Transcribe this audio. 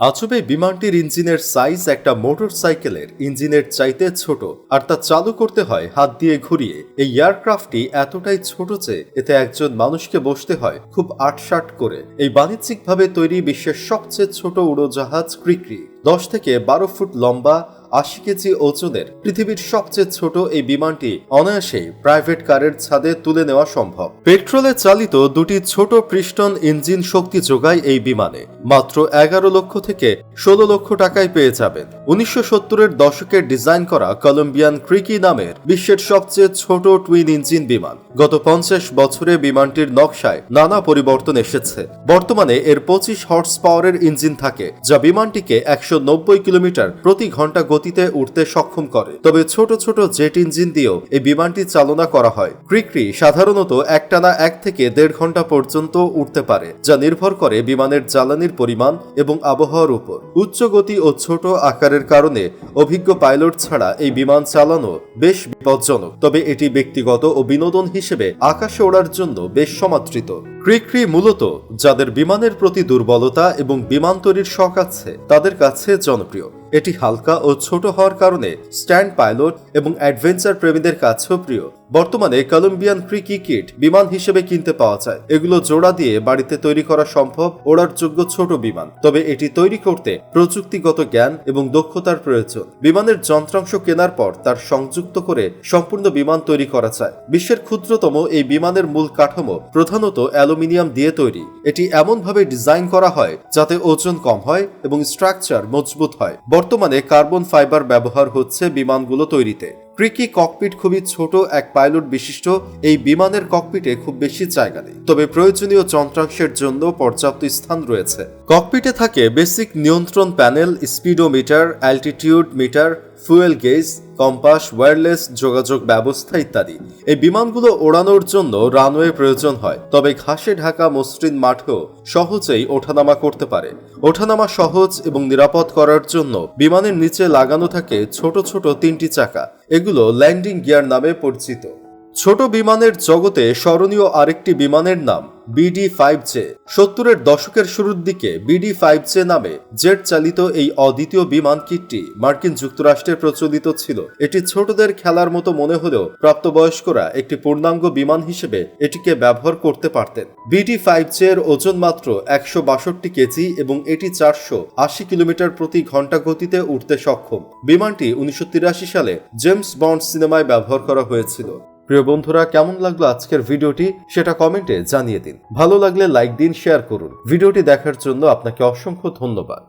আচবে বিমানটির ইঞ্জিনের সাইজ একটা মোটর সাইকেলের ইঞ্জিনের চাইতে ছোট, আর তা চালু করতে হয় হাত দিয়ে ঘুরিয়ে। এই এয়ারক্রাফটটি এতটাই ছোট যে এতে একজন মানুষকে বসতে হয় খুব আটসাট করে। এই বাণিজ্যিকভাবে তৈরি বিশ্বের সবচেয়ে ছোট উড়োজাহাজ ক্রিক্রি, দশ থেকে বারো ফুট লম্বা আশি কেজি ওজনের পৃথিবীর সবচেয়ে ছোট এই বিমানটি অনায়াসেই প্রাইভেট কারের ছাদে তুলে নেওয়া সম্ভব। পেট্রোলে চালিত দুটি ছোট পৃষ্ঠন ইঞ্জিন শক্তি যোগায় এই বিমানে মাত্র এগারো লক্ষ থেকে ষোলো লক্ষ টাকায় পেয়ে যাবেন। উনিশশো সত্তরের দশকের ডিজাইন করা কলম্বিয়ান ক্রিকি নামের বিশ্বের সবচেয়ে ছোট টুইন ইঞ্জিন বিমান। গত পঞ্চাশ বছরে বিমানটির নকশায় নানা পরিবর্তন এসেছে। বর্তমানে এর পঁচিশ হর্স পাওয়ারের ইঞ্জিন থাকে, যা বিমানটিকে একশো নব্বই কিলোমিটার প্রতি ঘণ্টা গতিতে উঠতে সক্ষম করে। তবে ছোট ছোট জেট ইঞ্জিন দিয়েও এই বিমানটি চালনা করা হয়। ক্রিকরি সাধারণত একটানা এক থেকে দেড় ঘণ্টা পর্যন্ত উঠতে পারে, যা নির্ভর করে বিমানের জ্বালানির পরিমাণ এবং আবহাওয়ার উপর। উচ্চ গতি ও ছোট আকারের কারণে অভিজ্ঞ পাইলট ছাড়া এই বিমান চালানো বেশ বিপজ্জনক। তবে এটি ব্যক্তিগত ও বিনোদন হিসেবে আকাশে ওড়ার জন্য বেশ সমাদৃত। ক্রিকরি মূলত যাদের বিমানের প্রতি দুর্বলতা এবং বিমান তৈরির শখ আছে, তাদের কাছে জনপ্রিয়। এটি হালকা ও ছোট হওয়ার কারণে স্ট্যান্ড পাইলট এবং অ্যাডভেঞ্চার প্রেমীদের কাছেও প্রিয়। বর্তমানে কলম্বিয়ান ক্রিকি কিট বিমান হিসেবে কিনতে পাওয়া যায়। এগুলো জোড়া দিয়ে বাড়িতে তৈরি করা সম্ভব, ওড়ার যোগ্য ছোট বিমান। তবে এটি তৈরি করতে প্রযুক্তিগত জ্ঞান এবং দক্ষতার প্রয়োজন। বিমানের যন্ত্রাংশ কেনার পর তার সংযুক্ত করে সম্পূর্ণ বিমান তৈরি করা যায়। বিশ্বের ক্ষুদ্রতম এই বিমানের মূল কাঠামো প্রধানত অ্যালুমিনিয়াম দিয়ে তৈরি। এটি এমনভাবে ডিজাইন করা হয় যাতে ওজন কম হয় এবং স্ট্রাকচার মজবুত হয়। বর্তমানে কার্বন ফাইবার ব্যবহার হচ্ছে বিমানগুলো তৈরিতে। ক্রিকি ককপিট খুবই ছোট এক পাইলট বিশিষ্ট, এই বিমানের ককপিটে খুব বেশি জায়গা নেই। তবে প্রয়োজনীয় যন্ত্রাংশের জন্য পর্যাপ্ত স্থান রয়েছে। ককপিটে থাকে বেসিক নিয়ন্ত্রণ panel, speedometer, altitude meter, fuel gauge, compass, wireless, যোগাযোগ ব্যবস্থা ইত্যাদি। এই বিমানগুলো ওড়ানোর জন্য রানওয়ে প্রয়োজন হয়, তবে ঘাসে ঢাকা মসৃণ মাঠেও সহজেই ওঠানামা করতে পারে। ওঠানামা সহজ এবং নিরাপদ করার জন্য বিমানের নিচে লাগানো থাকে ছোট ছোট তিনটি চাকা। এগুলো ল্যান্ডিং গিয়ার নামে পরিচিত। ছোট বিমানের জগতে স্মরণীয় আরেকটি বিমানের নাম বিডি ফাইভ জে সত্তরের দশকের শুরুর দিকে B D five J jet চালিত এই অদ্বিতীয় বিমান কিটটি মার্কিন যুক্তরাষ্ট্রে প্রচলিত ছিল। এটি ছোটদের খেলার মতো মনে হলেও প্রাপ্তবয়স্করা একটি পূর্ণাঙ্গ বিমান হিসেবে এটিকে ব্যবহার করতে পারতেন। বিডি ফাইভ জে এর ওজন মাত্র একশো বাষট্টি কেজি এবং এটি চারশো আশি কিলোমিটার প্রতি ঘণ্টা গতিতে উঠতে সক্ষম। বিমানটি উনিশশো তিরাশি সালে জেমস বন্ড সিনেমায় ব্যবহার করা হয়েছিল। প্রিয় বন্ধুরা, কেমন লাগল আজকের ভিডিওটি সেটা কমেন্টে জানিয়ে দিন। ভালো লাগলে লাইক দিন, শেয়ার করুন। ভিডিওটি দেখার জন্য আপনাকে অসংখ্য ধন্যবাদ।